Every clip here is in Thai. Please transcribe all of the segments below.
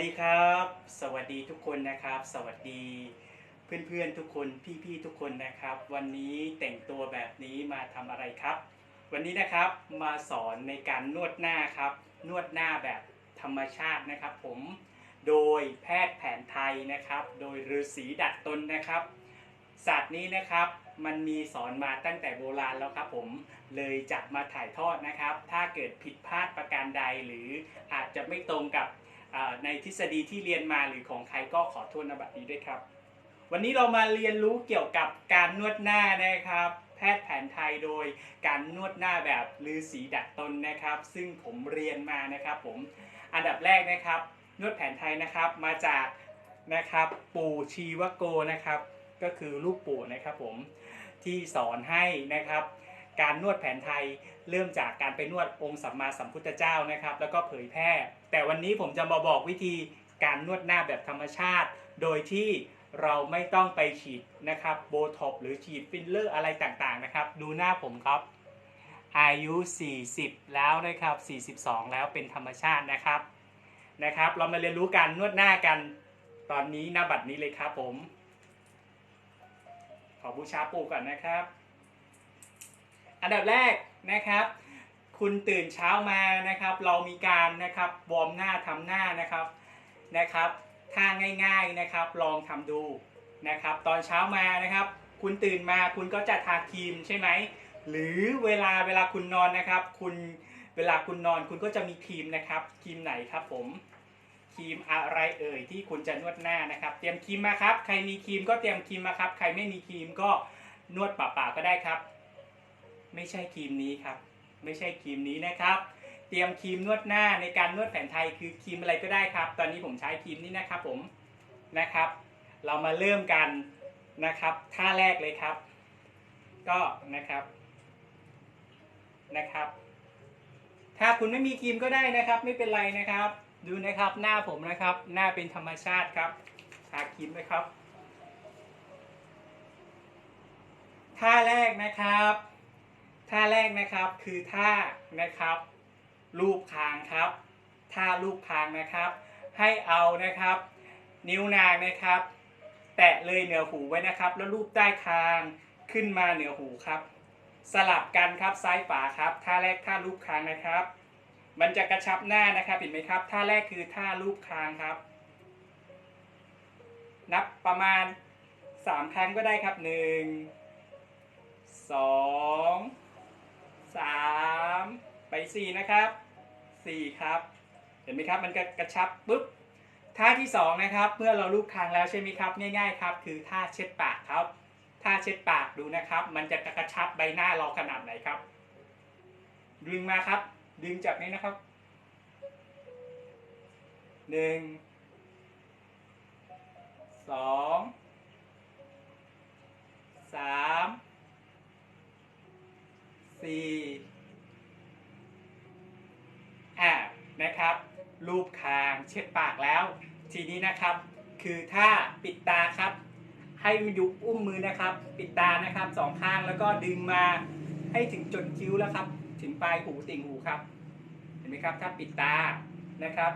ดีครับ สวัสดีทุกคนนะครับ สวัสดีเพื่อนๆทุกคนพี่ๆทุกคนนะครับ วันนี้แต่งตัวแบบนี้มาทำอะไรครับ วันนี้นะครับมาสอนในการนวดหน้าครับ นวดหน้าแบบธรรมชาตินะครับ ผมโดยแพทย์แผนไทยนะครับ โดยฤาษีดัดตนนะครับศาสตร์นี้นะครับมันมีสอนมาตั้งแต่โบราณแล้วครับผมเลยจะมาถ่ายทอดนะครับ ถ้าเกิดผิดพลาดประการใดหรืออาจจะไม่ตรงกับ ในทฤษฎีที่เรียนมาหรือของใครก็ขอโทษนบัดนี้ด้วยครับ วันนี้เรามาเรียนรู้เกี่ยวกับการนวดหน้านะครับ แพทย์แผนไทยโดยการนวดหน้าแบบลือสีดัดตนนะครับ ซึ่งผมเรียนมานะครับ ผมอันดับแรกนะครับ นวดแผนไทยนะครับมาจากนะครับปู่ชีวโกนะครับ ก็คือลูกปู่นะครับผมที่สอนให้นะครับ การนวดแผนไทย เริ่มจากการไปนวดองค์สัมมาสัมพุทธเจ้านะครับ แล้วก็เผยแพร่ แต่วันนี้ผมจะมาบอกวิธีการนวดหน้าแบบธรรมชาติ โดยที่เราไม่ต้องไปฉีดนะครับโบท็อกหรือฉีดฟิลเลอร์อะไรต่างๆนะครับ ดูหน้าผมครับ อายุ 40 แล้วนะครับ 42 แล้วเป็นธรรมชาตินะครับนะครับ เรามาเรียนรู้การนวดหน้ากันตอนนี้หน้าบัดนี้เลยครับผม ขอบูชาปู่ก่อนนะครับ อันดับแรก นะครับ คุณตื่นเช้ามานะครับ เรามีการนะครับวอร์มหน้าทำหน้านะครับนะครับท่าง่ายๆนะครับ ลองทำดูนะครับ ตอนเช้ามานะครับ คุณตื่นมาคุณก็จะทาครีมใช่ไหมหรือเวลาเวลาคุณนอนนะครับ คุณเวลาคุณนอนคุณก็จะมีครีมนะครับครีมไหนครับผมครีมอะไรเอ่ยที่คุณจะนวดหน้านะครับ เตรียมครีมมาครับ ใครมีครีมก็เตรียมครีมมาครับ ใครไม่มีครีมก็นวดปล่าๆก็ได้ครับ ไม่ใช่ครีมนี้ครับ ไม่ใช่ครีมนี้นะครับ เตรียมครีมนวดหน้าในการนวดแผนไทยคือครีมอะไรก็ได้ครับ ตอนนี้ผมใช้ครีมนี้นะครับผมนะครับ เรามาเริ่มกันนะครับท่าแรกเลยครับ ก็นะครับนะครับ ถ้าคุณไม่มีครีมก็ได้นะครับ ไม่เป็นไรนะครับ ดูนะครับหน้าผมนะครับ หน้าเป็นธรรมชาติครับทาครีมไหมครับท่าแรกนะครับ ท่าแรกนะครับคือท่านะครับ รูปคางครับท่ารูปคางนะครับ ให้เอานะครับ นิ้วนางนะครับ แตะเลยเหนือหูไว้นะครับ แล้วรูปใต้คางขึ้นมาเหนือหูครับ สลับกันครับซ้ายฝาครับท่าแรกท่ารูปคางนะครับ มันจะกระชับหน้านะครับเห็นไหมครับท่าแรกคือท่ารูปคางครับ นับประมาณสามครั้งก็ได้ครับหนึ่ 3 ไป 4 นะครับ 4 ครับ เห็นไหมครับ มันกระชับปุ๊บ ท่าที่ 2 นะครับ เมื่อเราลูบคางแล้วใช่ไหมครับ ง่ายๆครับ คือท่าเช็ดปากครับ ท่าเช็ดปากดูนะครับ มันจะกระชับใบหน้าเราขนาดไหนครับ ดึงมาครับ ดึงจากนี้นะครับ 1 2ีอ่านะครับ รูปคางเช็ดปากแล้ว ทีนี้นะครับ คือถ้าปิดตาครับ ให้มันยู่อุ้มมือนะครับ ปิดตานะครับสองข้างแล้วก็ดึงมาให้ถึงจนคิ้วแล้วครับ ถึงปลายหูติ่งหูครับ เห็นไหมครับ ถ้าปิดตานะครับ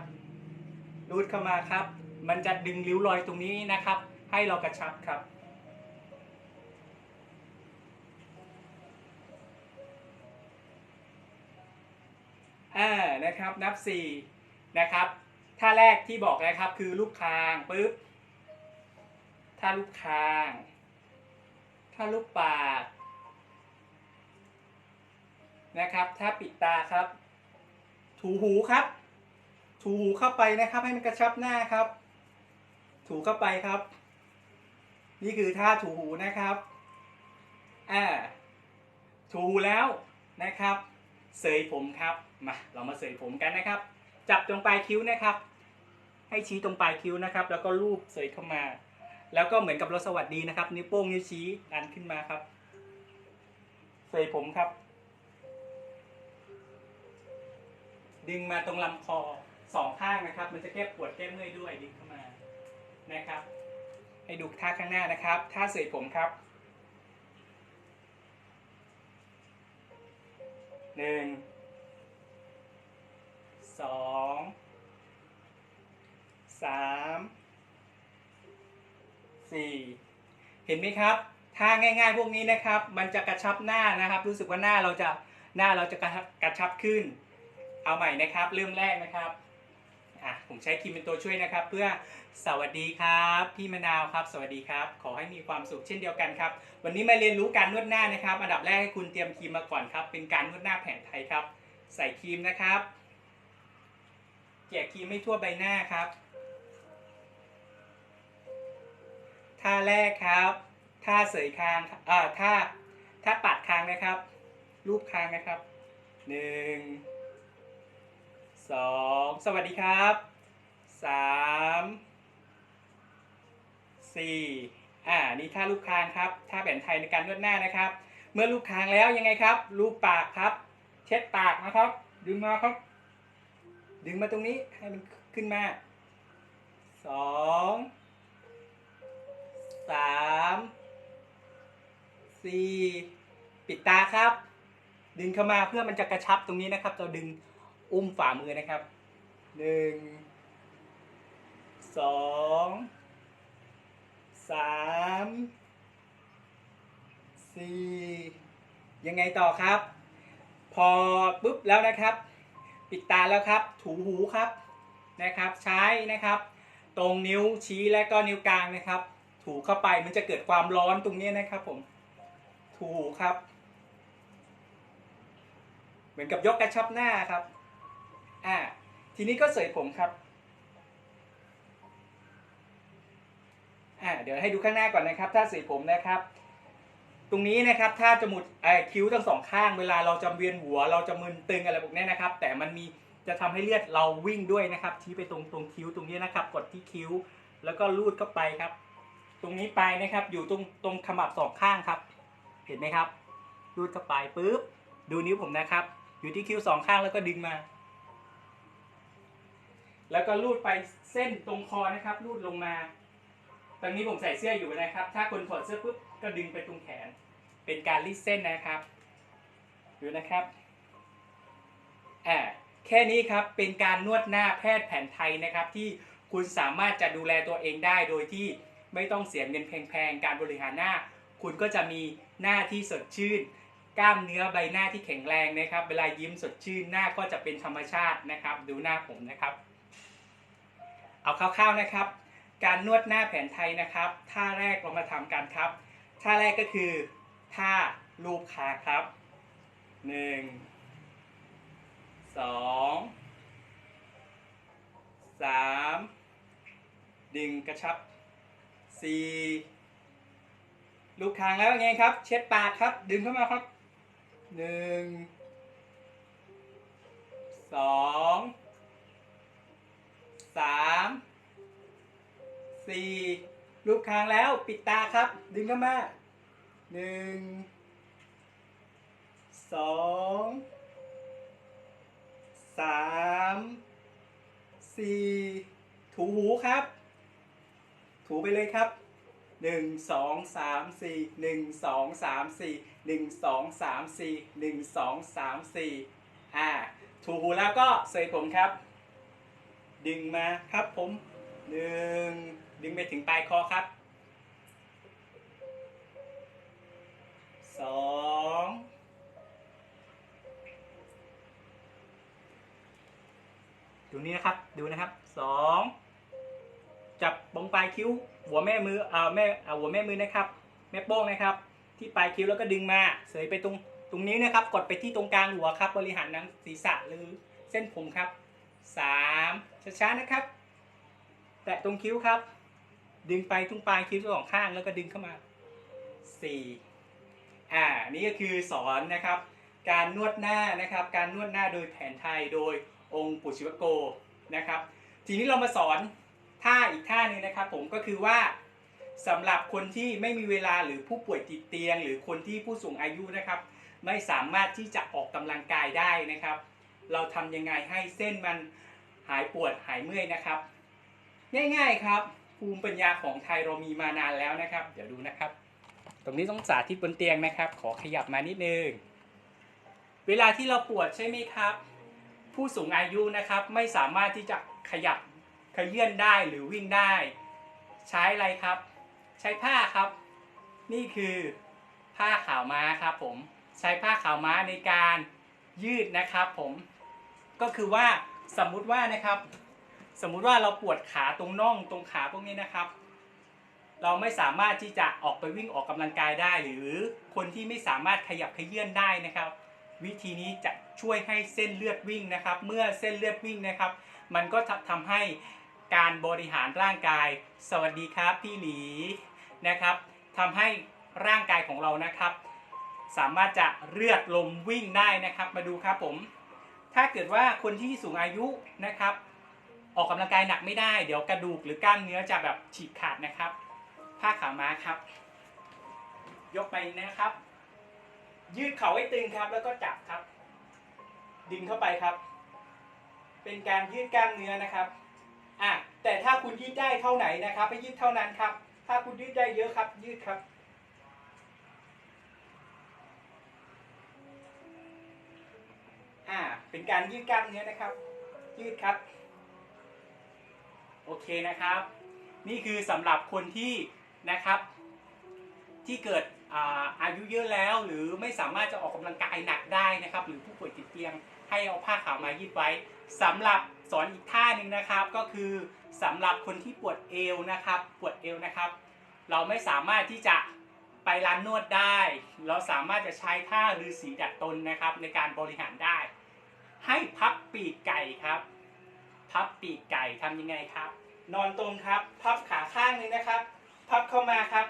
รูดเข้ามาครับ มันจะดึงริ้วรอยตรงนี้นะครับ ให้เรากระชับครับ อ่านะครับนับสี่นะครับท่าแรกที่บอกนะครับคือลูกคางปุ๊บท่าลูกคางท่าลูกปากนะครับถ้าปิดตาครับ ถูหูครับ ถูหูเข้าไปนะครับ ให้มันกระชับหน้าครับ ถูเข้าไปครับ นี่คือท่าถูหูนะครับอ่าถูหูแล้วนะครับ เสยผมครับ มาเรามาเสยผมกันนะครับ จับตรงปลายคิ้วนะครับ ให้ชี้ตรงปลายคิ้วนะครับ แล้วก็ลูบเสยเข้ามา แล้วก็เหมือนกับเราสวัสดีนะครับ นิ้วโป้งนิ้วชี้ดันขึ้นมาครับเสยผมครับ ดึงมาตรงลำคอสองข้างนะครับ มันจะแก้ปวดแก้เมื่อยด้วยดึงเข้ามานะครับ ให้ดูท่าข้างหน้านะครับท่าเสยผมครับหนึ่ง 4 เห็นไหมครับ ถ้าง่ายๆพวกนี้นะครับ มันจะกระชับหน้านะครับ รู้สึกว่าหน้าเราจะหน้าเราจะกระกระชับขึ้น เอาใหม่นะครับ เริ่มแรกนะครับอะผมใช้ครีมเป็นตัวช่วยนะครับ เพื่อสวัสดีครับพี่มะนาวครับ สวัสดีครับ ขอให้มีความสุขเช่นเดียวกันครับ วันนี้มาเรียนรู้การนวดหน้านะครับ อันดับแรกให้คุณเตรียมครีมมาก่อนครับ เป็นการนวดหน้าแผนไทยครับ ใส่ครีมนะครับเกี่ครีมไม่ทั่วใบหน้าครับ ท่าแรกครับท่าเสยคางอ่อท่าท่าปัดคางนะครับรูปคางนะครับหนึ่งสองสวัสดีครับสามสี่อ่านี่ท่ารูปคางครับท่าแผนไทยในการนวดหน้านะครับ เมื่อรูปคางแล้วยังไงครับ รูปปากครับ เช็ดปากนะครับ ดึงมาครับ ดึงมาตรงนี้ให้มันขึ้นมา ตาครับ ดึงเข้ามาเพื่อมันจะกระชับตรงนี้นะครับ เราดึงอุ้มฝ่ามือนะครับหนึ่งสองสามสี่ยังไงต่อครับ พอปุ๊บแล้วนะครับ ปิดตาแล้วครับ ถูหูครับนะครับ ใช้นะครับ ตรงนิ้วชี้และก็นิ้วกลางนะครับ ถูเข้าไปมันจะเกิดความร้อนตรงนี้นะครับผม ถูครับ เหมือนกับยกกระชับหน้าครับ อ่า ทีนี้ก็เสยผมครับ อ่า เดี๋ยวให้ดูข้างหน้าก่อนนะครับ ถ้าเสยผมนะครับ ตรงนี้นะครับ ถ้าจมูกไอ้คิ้วทั้งสองข้าง เวลาเราจะเวียนหัว เราจะมึนตึงอะไรพวกนี้นะครับ แต่มันมีจะทำให้เลือดเราวิ่งด้วยนะครับ ชี้ไปตรงตรงคิ้วตรงนี้นะครับ กดที่คิ้ว แล้วก็ลูดเข้าไปครับ ตรงนี้ไปนะครับ อยู่ตรงตรงขมับสองข้างครับ เห็นไหมครับ ลูดเข้าไปปุ๊บ ดูนิ้วผมนะครับ อยู่ที่คิ้วสองข้างแล้วก็ดึงมา แล้วก็ลูดไปเส้นตรงคอนะครับลูดลงมา ตอนนี้ผมใส่เสื้ออยู่นะครับ ถ้าคนถอดเสื้อปุ๊บก็ดึงไปตรงแขน เป็นการรีดเส้นนะครับดูนะครับอ่าแค่นี้ครับเป็นการนวดหน้าแพทย์แผนไทยนะครับ ที่คุณสามารถจะดูแลตัวเองได้โดยที่ไม่ต้องเสียเงินแพงๆ การบริหารหน้า คุณก็จะมีหน้าที่สดชื่น กล้ามเนื้อใบหน้าที่แข็งแรงนะครับ เวลายิ้มสดชื่นหน้าก็จะเป็นธรรมชาตินะครับ ดูหน้าผมนะครับ เอาคร่าวๆนะครับ การนวดหน้าแผนไทยนะครับท่าแรกเรามาทำกันครับท่าแรกก็คือท่าลูบขาครับหนึ่งสองสามดึงกระชับสี่ลูกคางแล้วไงครับ เช็ดปากครับ ดึงเข้ามาครับ หนึ่งสองสามสี่ลูกค้างแล้วปิดตาครับ ดึงเข้ามาหนึ่งสองสามสี่ถูหูครับ ถูไปเลยครับ หนึ่งสองสามสี่หนึ่งสองสามสี่หนึ่งสองสามสี่หนึ่งสองสามสี่อ่าถูหูแล้วก็เสยผมครับ ดึงมาครับผมหนึ่งดึงไปถึงปลายคอครับสองดูนี้นะครับดูนะครับสอง จับบงปลายคิ้ว หัวแม่มือเอ่าแม่เอ่าหัวแม่มือนะครับ แม่โป้งนะครับ ที่ปลายคิ้วแล้วก็ดึงมาเสยไปตรงตรงนี้นะครับ กดไปที่ตรงกลางหัวครับ บริหารหนังศีรษะหรือเส้นผมครับสามช้าๆนะครับ แตะตรงคิ้วครับ ดึงไปตรงปลายคิ้วสองข้างแล้วก็ดึงเข้ามาสี่อ่านี่ก็คือสอนนะครับ การนวดหน้านะครับ การนวดหน้าโดยแผนไทยโดยองค์ปุชิวโกนะครับ ทีนี้เรามาสอน ท่าอีกท่าหนึงนะครับผมก็คือว่าสำหรับคนที่ไม่มีเวลาหรือผู้ป่วยติดเตียง หรือคนที่ผู้สูงอายุนะครับ ไม่สามารถที่จะออกกำลังกายได้นะครับ เราทำยังไงให้เส้นมันหายปวดหายเมื่อยนะครับ ง่าย ๆครับ ภูมิปัญญาของไทยเรามีมานานแล้วนะครับ เดี๋ยวดูนะครับ ตรงนี้ต้องสาธิตบนเตียงนะครับ ขอขยับมานิดนึงเวลาที่เราปวดใช่ไหมครับ ผู้สูงอายุนะครับไม่สามารถที่จะขยับ ขยื่นได้หรือวิ่งได้ ใช้อะไรครับ ใช้ผ้าครับ นี่คือผ้าขาวม้าครับผมใช้ผ้าขาวม้าในการยืดนะครับผมก็คือว่าสมมุติว่านะครับ สมมุติว่าเราปวดขาตรงน่องตรงขาพวกนี้นะครับ เราไม่สามารถที่จะออกไปวิ่งออกกำลังกายได้ หรือคนที่ไม่สามารถขยับขยื่นได้นะครับ วิธีนี้จะช่วยให้เส้นเลือดวิ่งนะครับ เมื่อเส้นเลือดวิ่งนะครับ มันก็ทำให้ การบริหารร่างกาย สวัสดีครับพี่หลีนะครับทำให้ร่างกายของเรานะครับ สามารถจะเลือดลมวิ่งได้นะครับ มาดูครับผม ถ้าเกิดว่าคนที่สูงอายุนะครับ ออกกำลังกายหนักไม่ได้ เดี๋ยวกระดูกหรือกล้ามเนื้อจะแบบฉีกขาดนะครับ ผ้าขาวม้าครับ ยกไปนะครับ ยืดเข่าให้ตึงครับ แล้วก็จับครับ ดึงเข้าไปครับ เป็นการยืดกล้ามเนื้อนะครับ อะแต่ถ้าคุณยืดได้เท่าไหนนะครับให้ยืดเท่านั้นครับ ถ้าคุณยืดได้เยอะครับ ยืดครับ อ่า เป็นการยืดกล้ามเนื้อนะครับ ยืดครับ โอเคนะครับ นี่คือสำหรับคนที่นะครับ ที่เกิดอาอายุเยอะแล้วหรือไม่สามารถจะออกกำลังกายหนักได้นะครับ หรือผู้ป่วยติดเตียงให้เอาผ้าขาวมายืดไว้สำหรับ สอนอีกท่าหนึ่งนะครับ ก็คือสำหรับคนที่ปวดเอวนะครับ ปวดเอวนะครับ เราไม่สามารถที่จะไปร้านนวดได้ เราสามารถจะใช้ท่าฤาษีดัดตนนะครับ ในการบริหารได้ ให้พับปีกไก่ครับ พับปีกไก่ทำยังไงครับ นอนตรงครับ พับขาข้างนึงนะครับ พับเข้ามาครับ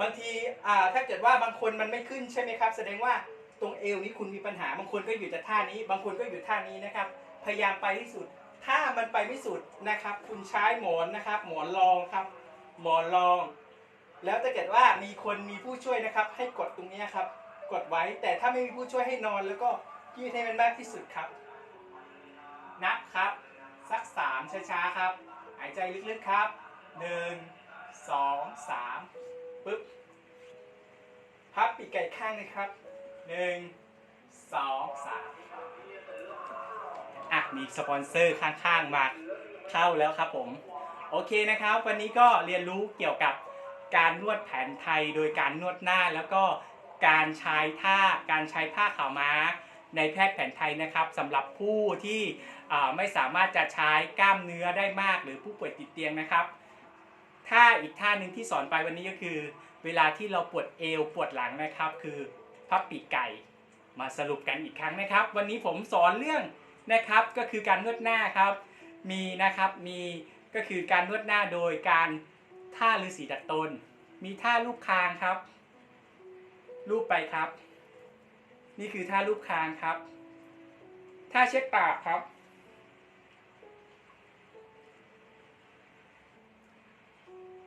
บางทีอ่าถ้าเกิดว่าบางคนมันไม่ขึ้นใช่ไหมครับ แสดงว่าตรงเอวนี้คุณมีปัญหา บางคนก็อยู่แต่ท่านี้ บางคนก็อยู่ท่านี้นะครับ พยายามไปที่สุด ถ้ามันไปไม่สุดนะครับ คุณใช้หมอนนะครับ หมอนรองครับ หมอนรอง แล้วถ้าเกิดว่ามีคนมีผู้ช่วยนะครับ ให้กดตรงนี้ครับ กดไว้แต่ถ้าไม่มีผู้ช่วยให้นอนแล้วก็ยืดให้มันมากที่สุดครับ นับครับ สักสามช้าๆครับ หายใจลึกๆครับหนึ่งสองสามปึ๊บพับปีกไก่ข้างนึงครับหนึ่งสองสาม อะมีสปอนเซอร์ข้างๆมาเข้าแล้วครับผมโอเคนะครับ วันนี้ก็เรียนรู้เกี่ยวกับการนวดแผนไทย โดยการนวดหน้าแล้วก็การใช้ท่าการใช้ผ้าขาวม้า ในแพทย์แผนไทยนะครับสำหรับผู้ที่ไม่สามารถจะใช้กล้ามเนื้อได้มาก หรือผู้ป่วยติดเตียงนะครับท่าอีกท่าหนึ่งที่สอนไปวันนี้ก็คือ เวลาที่เราปวดเอวปวดหลังนะครับ คือพับปีกไก่ มาสรุปกันอีกครั้งนะครับ วันนี้ผมสอนเรื่อง นะครับก็คือการนวดหน้าครับมีนะครับมีก็คือการนวดหน้าโดยการท่าฤาษีดัดตน มีท่าลูกคางครับ รูปไปครับ นี่คือท่ารูปคางครับท่าเช็ดปากครับ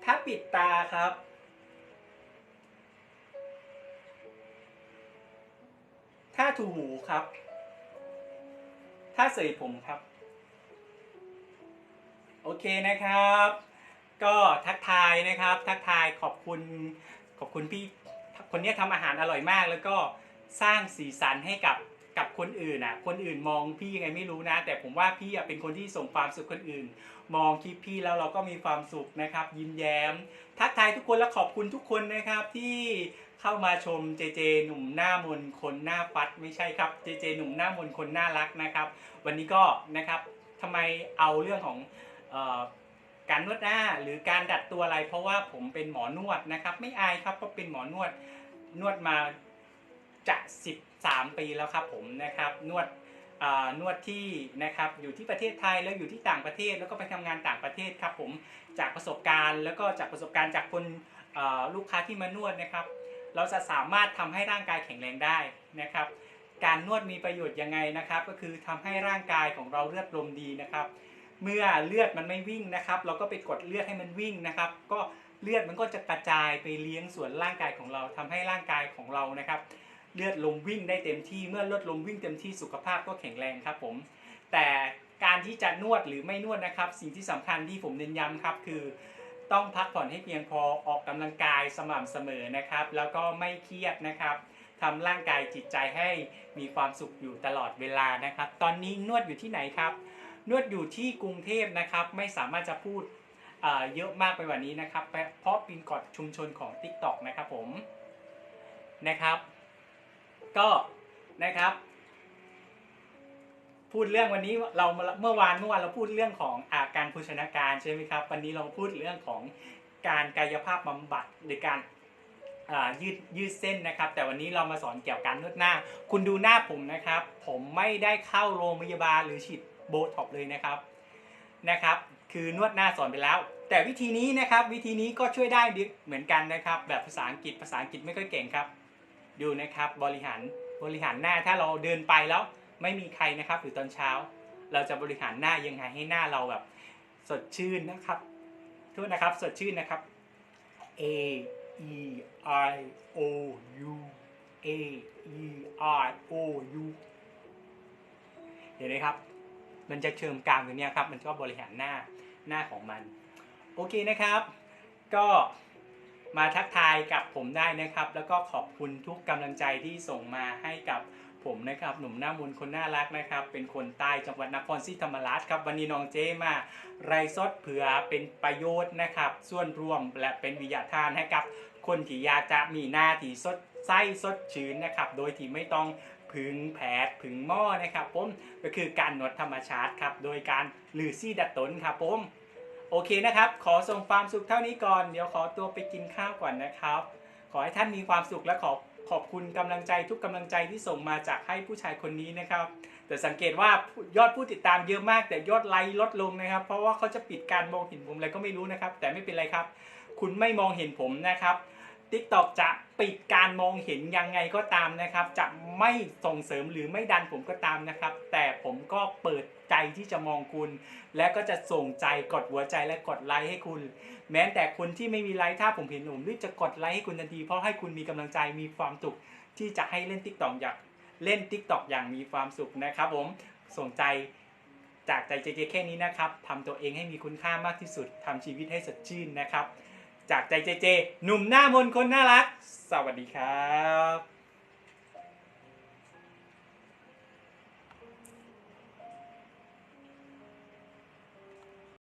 ท่าปิดตาครับท่าถูหูครับ ท่าเสยผมครับ โอเคนะครับ ก็ทักทายนะครับ ทักทายขอบคุณขอบคุณพี่คนนี้ทำอาหารอร่อยมาก แล้วก็สร้างสีสันให้กับกับคนอื่นอะ คนอื่นมองพี่ยังไงไม่รู้นะ แต่ผมว่าพี่เป็นคนที่ส่งความสุขคนอื่น มองคลิปพี่แล้วเราก็มีความสุขนะครับ ยิ้มแย้ม ทักทายทุกคนและขอบคุณทุกคนนะครับที่ เข้ามาชมเจเจหนุ่มหน้ามนคนหน้าฟัดไม่ใช่ครับเจเจหนุ่มหน้ามนคนน่ารักนะครับ วันนี้ก็นะครับทำไมเอาเรื่องของออการนวดหน้าหรือการดัดตัวอะไร เพราะว่าผมเป็นหมอนวดนะครับ ไม่อายครับเพราะเป็นหมอนวดนวดมาจะ13 ปีแล้วครับผมนะครับนวดนวดที่นะครับอยู่ที่ประเทศไทยแล้วอยู่ที่ต่างประเทศแล้วก็ไปทำงานต่างประเทศครับผมจากประสบการณ์ แล้วก็จากประสบการณ์จากคนลูกค้าที่มานวดนะครับ เราจะสามารถทำให้ร่างกายแข็งแรงได้นะครับ การนวดมีประโยชน์ยังไงนะครับ ก็คือทำให้ร่างกายของเราเลือดลมดีนะครับ เมื่อเลือดมันไม่วิ่งนะครับ เราก็ไปกดเลือดให้มันวิ่งนะครับ ก็เลือดมันก็จะกระจายไปเลี้ยงส่วนร่างกายของเราทำให้ร่างกายของเรานะครับ เลือดลมวิ่งได้เต็มที่เมื่อเลือดลมวิ่งเต็มที่สุขภาพก็แข็งแรงครับผม แต่การที่จะนวดหรือไม่นวดนะครับ สิ่งที่สำคัญที่ผมเน้นย้ำครับคือ ต้องพักผ่อนให้เพียงพอออกกำลังกายสม่ำเสมอนะครับ แล้วก็ไม่เครียดนะครับทำร่างกายจิตใจให้มีความสุขอยู่ตลอดเวลานะครับ ตอนนี้นวดอยู่ที่ไหนครับ นวดอยู่ที่กรุงเทพนะครับ ไม่สามารถจะพูดเยอะมากไปกว่านี้นะครับ เพราะเป็นกฎชุมชนของ TikTok นะครับผมนะครับ ก็นะครับ พูดเรื่องวันนี้เราเมื่อวานเมื่อวานเราพูดเรื่องของอาการโภชนาการใช่ไหมครับ วันนี้เราพูดเรื่องของการกายภาพบำบัดหรือการยืดยืดเส้นนะครับ แต่วันนี้เรามาสอนเกี่ยวกับการนวดหน้า คุณดูหน้าผมนะครับ ผมไม่ได้เข้าโรงพยาบาลหรือฉีดโบท็อกเลยนะครับนะครับ คือนวดหน้าสอนไปแล้ว แต่วิธีนี้นะครับวิธีนี้ก็ช่วยได้เหมือนกันนะครับ แบบภาษาอังกฤษภาษาอังกฤษไม่ค่อยเก่งครับ ดูนะครับบริหารบริหารหน้าถ้าเราเดินไปแล้ว ไม่มีใครนะครับหรือตอนเช้า เราจะบริหารหน้ายังไงให้หน้าเราแบบสดชื่นนะครับโทษนะครับสดชื่นนะครับ A E I O U A E I O U เห็นไหมครับ มันจะเชิมกลางตรงนี้ครับ มันก็บริหารหน้าหน้าของมัน โอเคนะครับ ก็มาทักทายกับผมได้นะครับ แล้วก็ขอบคุณทุกกำลังใจที่ส่งมาให้กับ ผมนะครับหนุ่มหน้ามนคนน่ารักนะครับ เป็นคนใต้จังหวัดนครศรีธรรมราชครับวันนี้น้องเจมาไรซดเผื่อเป็นประโยชน์นะครับ ส่วนรวมและเป็นวิทยาทานให้กับคนที่อยากจะมีหน้าที่สดใสสดชื่นนะครับ โดยที่ไม่ต้องผึงแผดผึงหม้อนะครับผมก็คือการนวดธรรมชาติครับโดยการลือซี่ดัดตนครับผมโอเคนะครับ ขอส่งความสุขเท่านี้ก่อน เดี๋ยวขอตัวไปกินข้าวก่อนนะครับ ขอให้ท่านมีความสุขและขอบ ขอบคุณกำลังใจทุกกำลังใจที่ส่งมาจากให้ผู้ชายคนนี้นะครับ แต่สังเกตว่ายอดผู้ติดตามเยอะมาก แต่ยอดไลค์ลดลงนะครับ เพราะว่าเขาจะปิดการมองเห็นผมอะไรก็ไม่รู้นะครับ แต่ไม่เป็นไรครับ คุณไม่มองเห็นผมนะครับ TikTok จะปิดการมองเห็นยังไงก็ตามนะครับ จะไม่ส่งเสริมหรือไม่ดันผมก็ตามนะครับ แต่ผมก็เปิดใจที่จะมองคุณ และก็จะส่งใจกดหัวใจและกดไลค์ให้คุณ แม้แต่คนที่ไม่มีไลค์ถ้าผมเห็นผมรีบจะกดไลค์ให้คุณทันที เพราะให้คุณมีกำลังใจมีความสุขที่จะให้เล่น TikTok อยากเล่น TikTok อย่างมีความสุขนะครับ ผมส่งใจจากใจเจเจแค่นี้นะครับทำตัวเองให้มีคุณค่ามากที่สุดทำชีวิตให้สดชื่นนะครับ จากใจเจเจ หนุ่มหน้ามนคนน่ารัก สวัสดีครับ